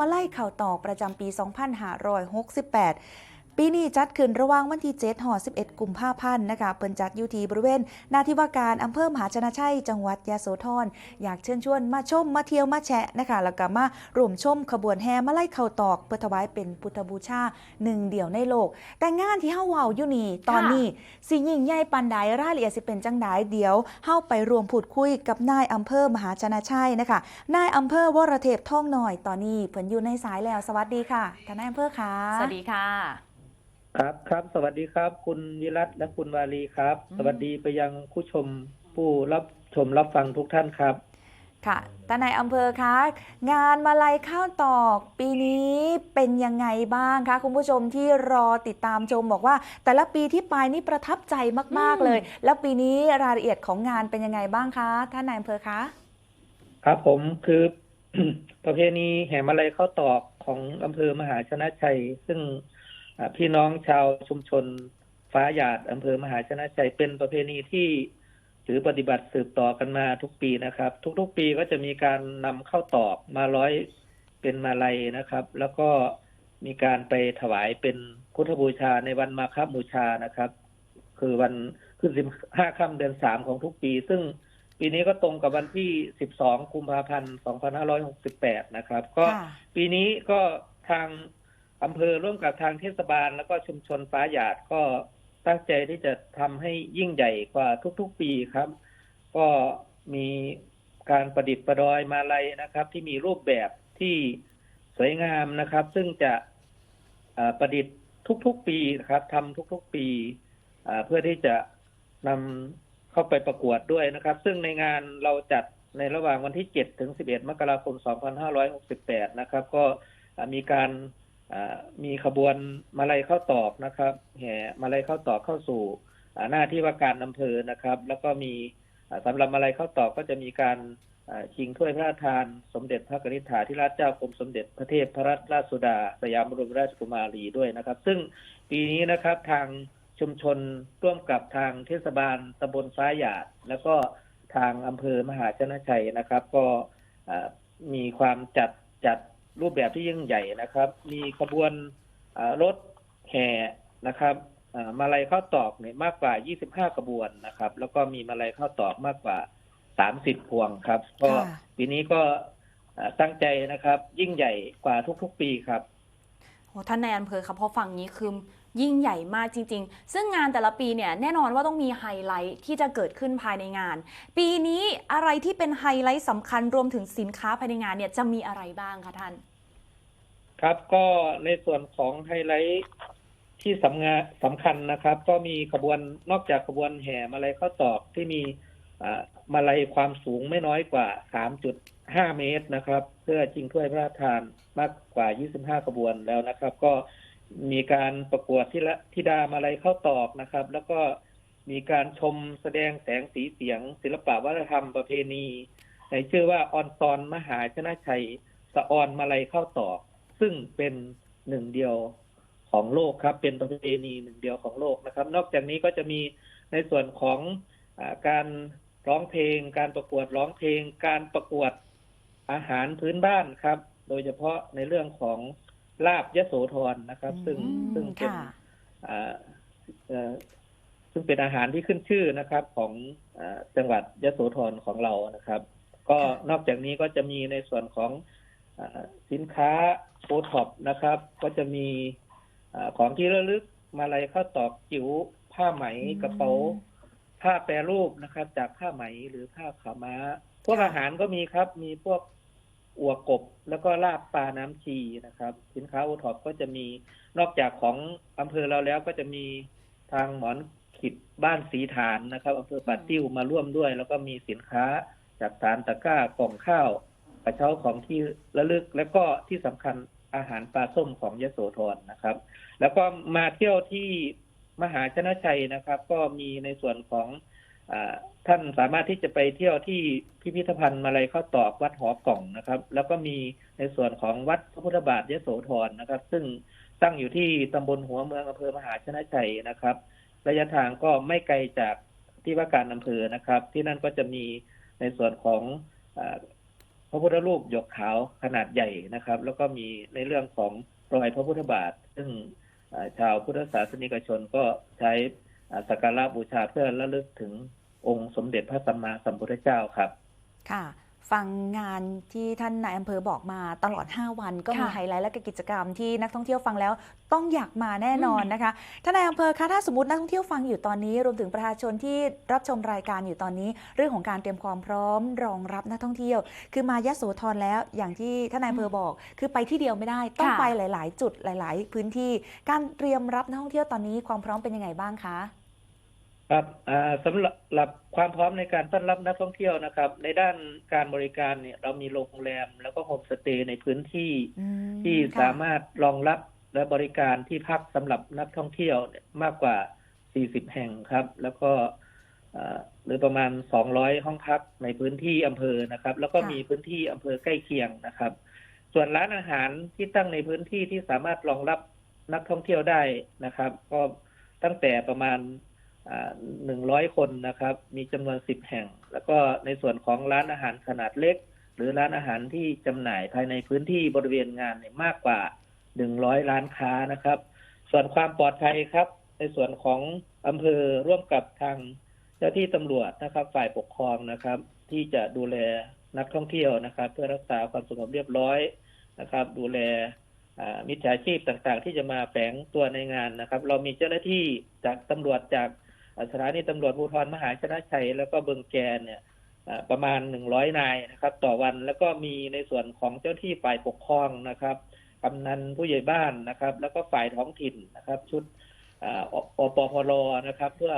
มาไล่ข่าวตอกประจำปี 2568 ปีนี้จัดขึ้นระหว่างวันที่7หอ11 กุมภาพันธ์นะคะ เปิ่นจัดอยู่ที่บริเวณหนาที่ว่าการอำเภอมหาชนะชัย จังหวัดยะโสธร อยากเชิญชวนมาชมมาเที่ยวมาแชะนะคะ แล้วก็มารวมชมขบวนแห่มาไล่ข่าวตอก เพื่อถวายเป็นพุทธบูชาหนึ่งเดียวในโลก แต่งานที่เฮาเว้าอยู่นี่ตอนนี้สิยิ่งใหญ่ปานใดรายละเอียดสิเป็นจังไดเดี๋ยวเฮาไปรวมพูดคุยกับนายอำเภอมหาชนะชัยนะคะ นายอำเภอวรเทพท่องหน่อยตอนนี้เพิ่นอยู่ในสายแล้วสวัสดีค่ะท่านนายอำเภอคะสวัสดีค่ะ ครับครับ สวัสดีครับ คุณวิรัตและคุณวาลีครับอืมสวัสดีไปยังผู้ชมผู้รับชมรับฟังทุกท่านครับ ค่ะท่านนายอำเภอคะงานมาลัยข้าวตอกปีนี้เป็นยังไงบ้างคะคุณผู้ชมที่รอติดตามชมบอกว่า แต่ละปีที่ไปนี่ประทับใจมากอืมๆเลย แล้วปีนี้รายละเอียดของงานเป็นยังไงบ้างคะท่านนายอำเภอคะครับผมคือประเพณีแห่มาลัยข้าวตอกของอำเภอมหาชนะชัย ซึ่งอ่า พี่น้องชาวชุมชนฟ้าหยาดอำเภอมหาชนะชัยเป็นประเพณีที่ถือปฏิบัติสืบต่อกันมาทุกปีนะครับ ทุกๆปีก็จะมีการนำข้าวตอกมาร้อยเป็นมาลัยนะครับ แล้วก็มีการไปถวายเป็นพุทธบูชาในวันมาฆบูชานะครับ คือวันขึ้นสิบห้าค่ำเดือนสามของทุกปี ซึ่งปีนี้ก็ตรงกับวันที่สิบสองกุมภาพันธ์สองพันห้าร้อยหกสิบแปดนะครับ ก็ค่ะปีนี้ก็ทาง อำเภอร่วมกับทางเทศบาล แล้วก็ชุมชนฟ้าหยาดก็ตั้งใจที่จะทำให้ยิ่งใหญ่กว่าทุกๆปีครับ ก็มีการประดิษฐ์ประดอยมาลัยนะครับ ที่มีรูปแบบที่สวยงามนะครับ ซึ่งจะประดิษฐ์ทุกๆปีนะครับทำทุกๆปีเพื่อที่จะนำเข้าไปประกวดด้วยนะครับ ซึ่งในงานเราจัดในระหว่างวันที่ 7 ถึง 11 มกราคม 2568 นะครับ ก็มีการ มีขบวนมาลัยเข้าตอกนะครับแห่มาลัยเข้าตอกเข้าสู่หน้าที่ว่าการอำเภอนะครับ แล้วก็มีอ่าสำหรับมาลัยเข้าตอกก็จะมีการชิงถ้วยพระราชทาน สมเด็จพระกนิษฐาธิราชเจ้ากรมสมเด็จพระเทพพระราชสุดา สยามบรมราชกุมารีด้วยนะครับ ซึ่งปีนี้นะครับทางชุมชนร่วมกับทางเทศบาลตำบลฟ้าหยาด แล้วก็ทางอำเภอมหาชนะชัยนะครับ ก็มีความจัดจัด รูปแบบที่ยิ่งใหญ่นะครับ มีขบวนอ่ารถแห่นะครับอ่ามาลัยเข้าตอกเนี่ยมากกว่า 25 ขบวนนะครับ แล้วก็มีมาลัยเข้าตอกมากกว่า 30 พวงครับ ก็ค่ะปีนี้ก็อ่าตั้งใจนะครับ ยิ่งใหญ่กว่าทุกๆ ปีครับโหท่านนายอำเภอครับพอฟังนี้คือ ยิ่งใหญ่มากจริง ๆ ซึ่งงานแต่ละปีเนี่ยแน่นอนว่าต้องมีไฮไลท์ที่จะเกิดขึ้นภายในงาน ปีนี้อะไรที่เป็นไฮไลท์สำคัญรวมถึงสินค้าภายในงานเนี่ยจะมีอะไรบ้างคะท่าน ครับก็ในส่วนของไฮไลท์ที่สำงาสำคัญนะครับ ก็มีขบวนนอกจากขบวนแห่มาลัยข้าวตอกที่มีมาลัยความสูงไม่น้อยกว่า 3.5 เมตรนะครับ เพื่อชิงถ้วยพระราชทานมากกว่า 25 ขบวนแล้วนะครับ ก็ มีการประกวดที่ละธิดามาลัยเข้าตอกนะครับ แล้วก็มีการชมแสดงแสงสีเสียง ศิลปะวัฒนธรรมประเพณี ในชื่อว่าออนซอนมหาชนะชัยสะออนมาลัยเข้าตอก ซึ่งเป็นหนึ่งเดียวของโลกครับ เป็นประเพณีหนึ่งเดียวของโลกนะครับ นอกจากนี้ก็จะมีในส่วนของอการร้องเพลง การประกวดร้องเพลง การประกวดอาหารพื้นบ้านครับ โดยเฉพาะในเรื่องของ ลาบยโสธรนะครับ ซึ่งอืมซึ่งเป็นค่ะอ่าเอ่อซึ่งเป็นอาหารที่ขึ้นชื่อนะครับของอาจังหวัดยโสธรของเรานะครับ ก็นอกจากนี้ก็จะมีในส่วนของอาสินค้าโอท็อปนะครับ ก็จะมีอาของที่ระลึกมาลัยข้าวตอกจิ๋วผ้าไหมอืมกระเป๋าผ้าแปรรูปนะครับ จากผ้าไหมหรือผ้าขาวม้า พวกค่ะอาหารก็มีครับ มีพวก อัวกบ แล้วก็ลาบปลาน้ำชีนะครับ สินค้าโอท็อปก็จะมีนอกจากของอำเภอเราแล้วก็จะมีทางหมอนขิดบ้านสีฐานนะครับอำเภอป่าติ้วมาร่วมด้วย แล้วก็มีสินค้าจากฐานตะกร้ากล่องข้าวกระเช้าของที่ระลึก แล้วก็ที่สำคัญอาหารปลาส้มของยโสธรนะครับ แล้วก็มาเที่ยวที่มหาชนะชัยนะครับ ก็มีในส่วนของ ท่านสามารถที่จะไปเที่ยวที่พิพิธภัณฑ์มาลัยข้าวตอกวัดหอกล่องนะครับ แล้วก็มีในส่วนของวัดพระพุทธบาทยโสธรนะครับ ซึ่งตั้งอยู่ที่ตำบลหัวเมืองอำเภอมหาชนะชัยนะครับ ระยะทางก็ไม่ไกลจากที่ว่าการอำเภอนะครับ ที่นั่นก็จะมีในส่วนของอพระพุทธรูปหยกขาวขนาดใหญ่นะครับ แล้วก็มีในเรื่องของรอยพระพุทธบาท ซึ่งชาวพุทธศาสนิกชนก็ใช้ สักการะบูชาเพื่อระลึกถึงองค์สมเด็จพระสัมมาสัมพุทธเจ้าครับ ค่ะฟังงานที่ท่านนายอำเภอบอกมาตลอด 5 วันก็มีค่ะไฮไลท์และก็กิจกรรมที่นักท่องเที่ยวฟังแล้วต้องอยากมาแน่นอนนะคะท่านนายอำเภอคะถ้าสมมตินักท่องเที่ยวฟังอยู่ตอนนี้ รวมถึงประชาชนที่รับชมรายการอยู่ตอนนี้ เรื่องของการเตรียมความพร้อมรองรับนักท่องเที่ยว คือมายะโสธรแล้วอย่างที่ท่านนายอำเภอบอก คือไปที่เดียวไม่ได้ต้องค่ะไปหลาย ๆ จุดหลาย ๆ พื้นที่ การเตรียมรับนักท่องเที่ยวตอนนี้ความพร้อมเป็นยังไงบ้างคะ ครับอ่าสำหรับความพร้อมในการต้อนรับนักท่องเที่ยวนะครับ ในด้านการบริการเนี่ยเรามีโรงแรมแล้วก็โฮมสเตย์ในพื้นที่อืมที่ค่ะสามารถรองรับและบริการที่พักสำหรับนักท่องเที่ยวเนี่ยมากกว่า 40 แห่งครับ แล้วก็อ่าหรือประมาณ 200 ห้องพักในพื้นที่อำเภอนะครับ แล้วก็มีพื้นที่อำเภอใกล้เคียงนะครับ ส่วนร้านอาหารที่ตั้งในพื้นที่ที่สามารถรองรับนักท่องเที่ยวได้นะครับ ก็ตั้งแต่ประมาณ หนึ่งร้อยคนนะครับ มีจำนวนสิบแห่ง แล้วก็ในส่วนของร้านอาหารขนาดเล็ก หรือร้านอาหารที่จำหน่ายภายในพื้นที่บริเวณงานเนี่ยมากกว่าหนึ่งร้อยร้านค้านะครับ ส่วนความปลอดภัยครับ ในส่วนของอำเภอร่วมกับทางเจ้าที่ตำรวจนะครับ ฝ่ายปกครองนะครับ ที่จะดูแลนักท่องเที่ยวนะครับ เพื่อรักษาความสงบเรียบร้อยนะครับ ดูแลมิจฉาชีพต่างๆ ที่จะมาแฝงตัวในงานนะครับ เรามีเจ้าหน้าที่จากตำรวจจาก สถานีตำรวจภูธรมหาชนะชัย แล้วก็เบิงแกนเนี่ยประมาณหนึ่งร้อยนายนะครับ ต่อวันแล้วก็มีในส่วนของเจ้าที่ฝ่ายปกครองนะครับกำนันผู้ใหญ่บ้านนะครับ แล้วก็ฝ่ายท้องถิ่นนะครับ ชุดอปพลนะครับ เพื่อ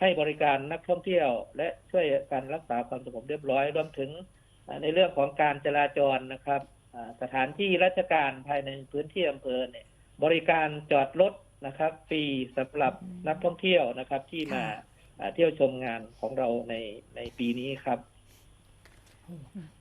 ให้บริการนักท่องเที่ยว และช่วยการรักษาความสงบเรียบร้อยรวมถึงในเรื่องของการจราจรนะครับสถานที่ราชการภายในพื้นที่อำเภอเนี่ย บริการจอดรถ นะครับ ฟรีสำหรับนักท่องเที่ยวนะครับ ที่มาค่ะอ่าเที่ยวชมงานของเราในในปีนี้ครับ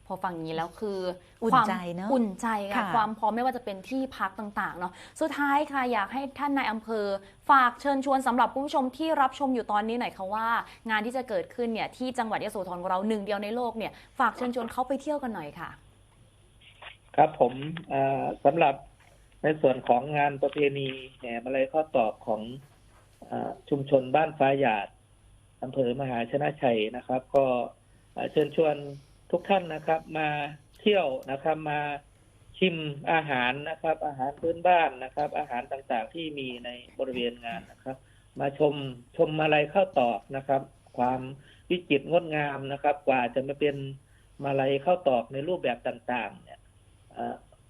พอฟังอย่างนี้แล้วคืออุ่นความใจเนอะอุ่นใจค่ะค่ะ ความพร้อมไม่ว่าจะเป็นที่พักต่างๆเนาะสุดท้ายค่ะอยากให้ท่านนายอำเภอ ฝากเชิญชวนสำหรับคุณผู้ชมที่รับชมอยู่ตอนนี้หน่อยค่ะว่า งานที่จะเกิดขึ้นเนี่ยที่จังหวัดยโสธรของเราหนึ่งเดียวในโลกเนี่ยฝากเชิญชวนเขาไปเที่ยวกันหน่อยค่ะ ครับผมอ่าสำหรับ ในส่วนของงานประเพณีแห่มาลัยข้อตอกของอชุมชนบ้านฟ้าหยาดอำเภอมหาชนะชัยนะครับ ก็เชิญชวนทุกท่านนะครับ มาเที่ยวนะครับมาชิมอาหารนะครับ อาหารพื้นบ้านนะครับ อาหารต่างๆที่มีในบริเวณงานนะครับ มาชมชมมาลัยข้าวตอกนะครับ ความวิจิตรงดงามนะครับ กว่าจะมาเป็นมาลัยข้าวตอกในรูปแบบต่าง ๆ เนี่ย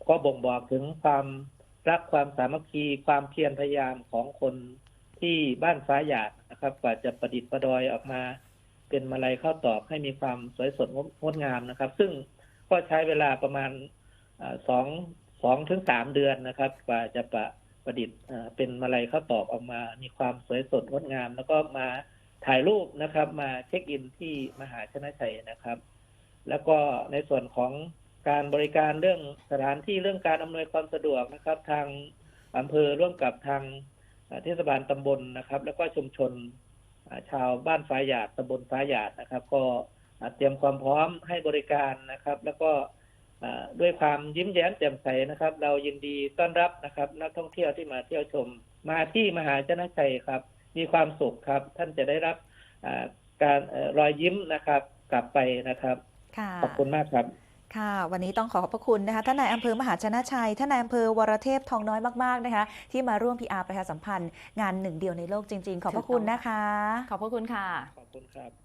ก็บ่งบอกถึงความ รักความสามัคคีความเพียรพยายามของคนที่บ้านฟ้าหยาดนะครับ กว่าจะประดิษฐ์ประดอยออกมา เป็นมาลัยข้าวตอกให้มีความสวยสดงดงามนะครับ ซึ่งก็ใช้เวลาประมาณสองสองถึงสามเดือนนะครับ กว่าจะประประดิษฐ์เอ่อเป็นมาลัยข้าวตอกออกมา มีความสวยสดงดงาม แล้วก็มาถ่ายรูปนะครับ มาเช็คอินที่มหาชนะชัยนะครับ แล้วก็ในส่วนของ การบริการเรื่องสถานที่เรื่องการอำนวยความสะดวกนะครับ ทางอำเภอร่วมกับทางเอ่อเทศบาลตำบลนะครับ แล้วก็ชุมชนอ่าชาวบ้านฟ้าหยาดตำบลฟ้าหยาดนะครับ ก็อ่าเตรียมความพร้อมให้บริการนะครับ แล้วก็อ่าด้วยความยิ้มแย้มแจ่มใสนะครับ เรายินดีต้อนรับนะครับ นักท่องเที่ยวที่มาเที่ยวชม มาที่มหาชนะชัยครับ มีความสุขครับ ท่านจะได้รับอ่าการเอ่อรอยยิ้มนะครับ กลับไปนะครับค่ะขอบคุณมากครับ ค่ะ วันนี้ต้องขอขอบพระคุณนะคะ ท่านนายอำเภอมหาชนะชัย ท่านนายอำเภอวรเทพทองน้อยมากๆนะคะ ที่มาร่วม PR ประชาสัมพันธ์งานหนึ่งเดียวในโลกจริง ๆ ขอบพระคุณนะคะ ขอบพระคุณค่ะ ขอบคุณครับ